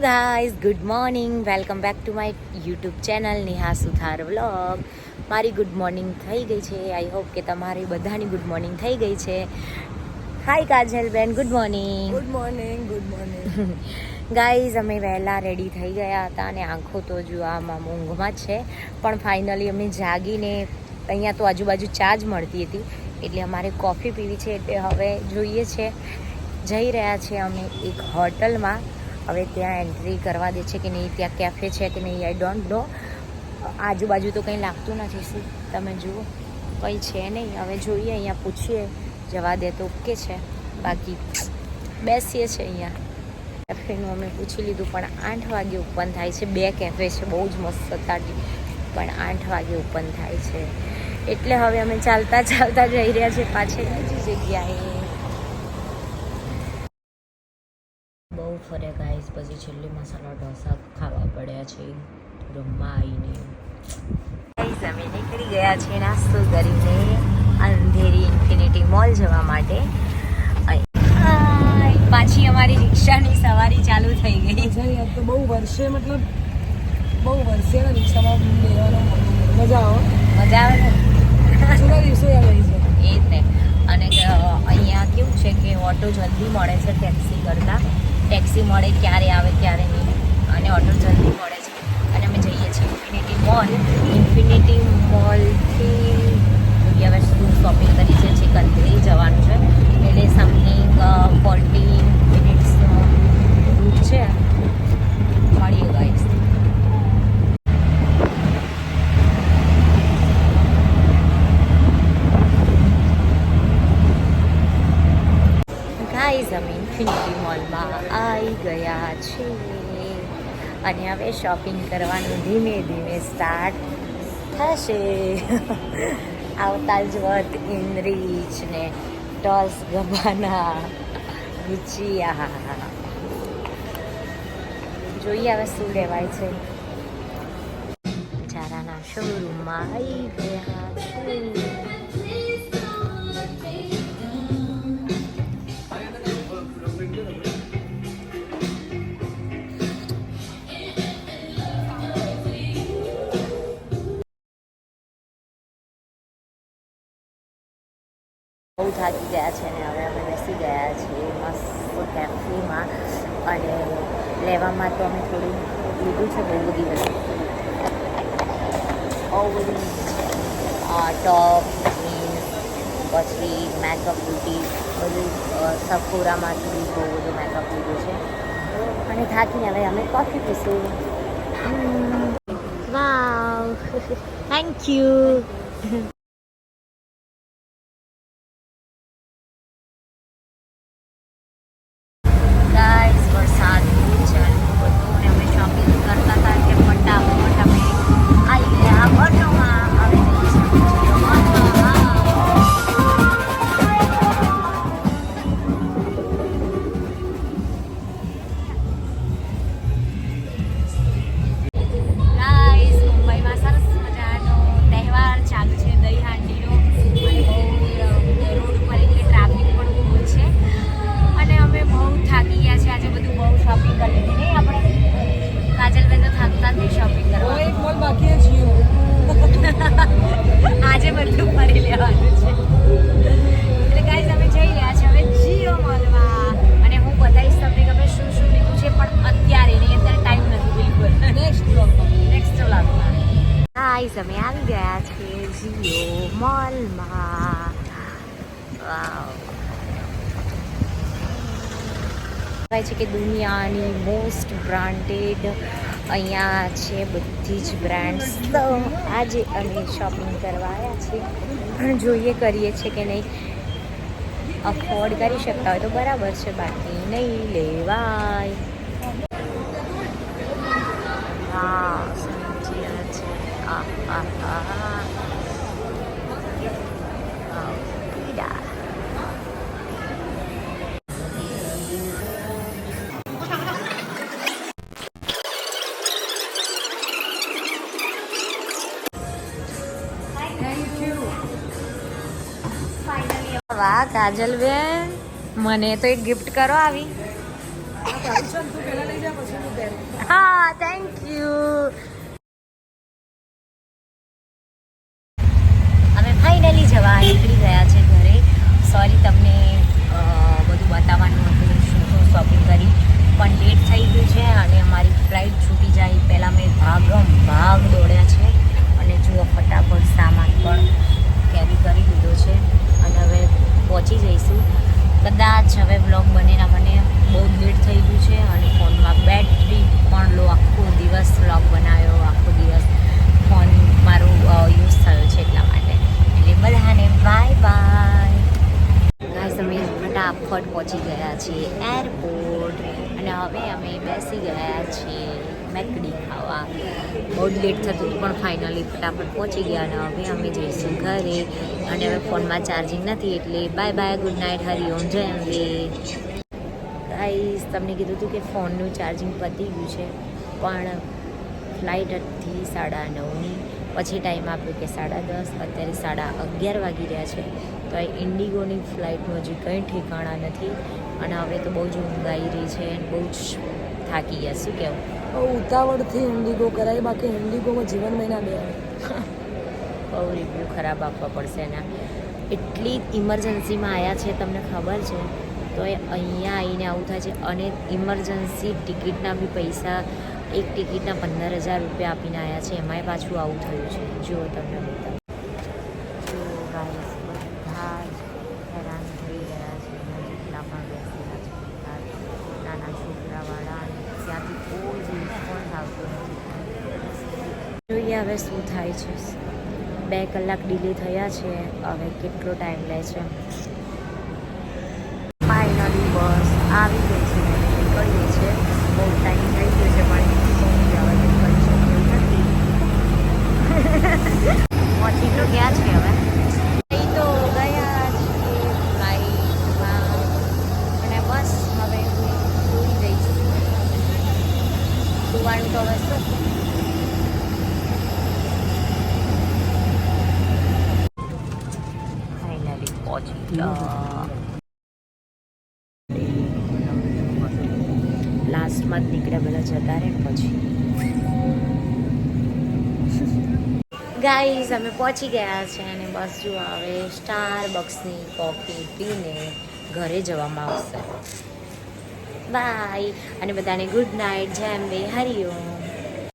Guys good morning welcome back to my YouTube channel Neha Suthar vlog મારી good morning થઈ ગઈ છે. I hope કે તમારી બધાની ગુડ મોર્નિંગ થઈ ગઈ છે. Hi કાજલબેન good morning good morning good morning guys અમે વહેલા રેડી થઈ ગયા હતા અને આંખો તો જો આમાં ઊંઘમાં જ છે. પણ ફાઇનલી અમે જાગીને અહીંયા તો આજુબાજુ ચા જ મળતી હતી. એટલે અમારે કોફી પીવી છે. એટલે હવે જોઈએ છે. જઈ રહ્યા છે અમે એક હોટલમાં હવે ત્યાં એન્ટ્રી કરવા દે છે કે નહીં, ત્યાં કેફે છે કે નહીં આઈ ડોન્ટ નો આજુબાજુ તો કંઈ લાગતું નથી, શું તમે જુઓ. કંઈ છે નહીં. હવે જોઈએ, અહીંયા પૂછીએ. જવા દે તો ઓકે છે. બાકી બેસીએ છે અહીંયા. કેફેનું અમે પૂછી લીધું, પણ આઠ વાગે ઓપન થાય છે. બે કેફે છે, બહુ જ મસ્ત હતા પણ આઠ વાગે ઓપન થાય છે. એટલે હવે અમે ચાલતા ચાલતા જઈ રહ્યા છીએ પાછળ બીજી જગ્યાએ. બહુ ફરે ગાઈસ પછી છેલ્લે મસાલા ઢોસા ખાવા પડ્યા છે રમવા આવીને. ગાઈસ અમે નીકળી ગયા છે નાસ્તો કરીને અંધેરી ઇન્ફિનિટી મોલ જવા માટે. પાછી અમારી રિક્ષાની સવારી ચાલુ થઈ ગઈ. તો બહુ વર્ષે મતલબ બહુ વર્ષે રિક્ષામાં લેવાનો મજા આવે. મજા આવે જૂના દિવસો યાદ આવી છે એ જ ને. અને અહીંયા કેવું છે કે ઓટો જલ્દી મળે છે ટેક્સી કરતાં. ટેક્સી મળે ક્યારે આવે, ક્યારે નહીં. અને ઓટો જલ્દી મળે છે. અને અમે જઈએ છીએ ઇન્ફિનિટી મોલ ઇન્ફિનિટી મોલથી હવે શોપિંગ કરી છે અંધેરી જવાનું છે. એટલે સમથિંગ ફોર્ટી મિનિટ્સનો રૂટ છે મળીએ ગાઈસ ગાઈઝ અમે ઇન્ફિનિટી મોલમાં આવી ગયા છીએ. અને હવે શોપિંગ કરવાનું ધીમે ધીમે સ્ટાર્ટ થશે. આવતા જ વત ઇનરીચ ને ટોસ ગબાના ગુચિયા જોઈએ હવે શું લેવાય છે. ચારાના શોરૂમમાં આવી ગયા. થાકી ગયા છે ને હવે અમે બેસી ગયા છીએ મસ્ત કેફેમાં અને લેવામાં તો અમે થોડું લીધું છે બહુ બધી વસ્તુ. બહુ બધી ટોપ જીન્સ પછી મેકઅપ બ્યુટી બધું સફોરામાંથી બહુ બધું મેકઅપ લીધું છે. અને થાકીને હવે અમે કોફી પીશું. વાવ થેન્ક યુ કહેવાય છે કે દુનિયાની મોસ્ટ બ્રાન્ડેડ અહીંયા છે બધી જ બ્રાન્ડ્સ તો આજે અમે શોપિંગ કરવા આવ્યા છીએ. જોઈએ કરીએ છીએ કે નહીં. અફોર્ડ કરી શકતા હોય તો બરાબર છે, બાકી નહીં લેવાય. હા આ આ વાહ કાજલબેન મને તો એક ગિફ્ટ કરો આવી. હા થેન્ક યુ અમે ફાઇનલી જવા નીકળી ગયા છે ઘરે. સોરી તમને બધું બતાવવાનું હતું, શું શું શોપિંગ કરી. પણ લેટ થઈ ગયું છે અને અમારી ફ્લાઇટ છૂટી જાય. પહેલાં મેં ભાગમ ભાગ દોડ્યા છે. અને જુઓ ફટાફટ સામાન પણ છીએ એરપોર્ટ અને હવે અમે બેસી ગયા છીએ મેકડી ખાવા. બહુ લેટ થતું હતું, પણ ફાઇનલી ફટાફટ પહોંચી ગયા અને હવે અમે જઈશું ઘરે. અને હવે ફોનમાં ચાર્જિંગ નથી, એટલે bye bye good night Hariom જય અંબે. ગાઈસ તમને કીધું હતું કે ફોનનું ચાર્જિંગ પતી ગયું છે, પણ ફ્લાઇટ હતી સાડા નવની. પછી ટાઈમ આપ્યો કે સાડા દસ અત્યારે સાડા અગિયાર વાગી રહ્યા છે. તો એ ઇન્ડિગોની ફ્લાઇટનું હજી કંઈ ઠેકાણા નથી. અને હવે તો બહુ જ ઊંઘ આવી રહી છે બહુ જ થાકી ગયા શું કહેવું ઉતાવળથી ઇન્ડિગો કરાય બાકી ઇન્ડિગોમાં જીવન મહિના બે. બહુ રિવ્યૂ ખરાબ આપવા પડશે એના એટલી ઇમરજન્સીમાં આવ્યા છે તમને ખબર છે? તો એ અહીંયા આવીને આવું થાય છે. અને ઇમરજન્સી ટિકિટના બી પૈસા એક ટિકિટના પંદર હજાર રૂપિયા આપીને આવ્યા છે. એમાંય પાછું આવું થયું છે. તમને જો ગાઈસ બધા જ હેરાન થઈ ગયા છે. જેટલા પણ બેસેલા છે. નાના છોકરાવાળા ત્યાંથી કોઈ જ પણ આવતું નથી. જોઈએ હવે શું થાય છે. બે કલાક ડીલે થયા છે. હવે કેટલો ટાઈમ લે છે. ફાઇનલી બસ આવી ગઈ છે. નીકળીએ છે બહુ ટાઈમ થઈ ગયો છે પણ સોની જવા નીકળી શક્યું નથી પહોંચી તો ગયા છે હવે અહીં તો ગયા છીએ ફ્લાઇટમાં અને બસ હવે હું સુઈ જઈશ સુવાનું તો હવે શું ફાઇનલી પહોંચી ગયા લાસ્ટમાં જ નીકળ્યા બધા જતા રહે, પછી. ગાઈઝ અમે પહોંચી ગયા છે અને બસ જો હવે સ્ટાર બક્સની કોફી પીને ઘરે જવામાં આવશે. બાય અને બધાને ગુડ નાઇટ જેમ બે હરિઓમ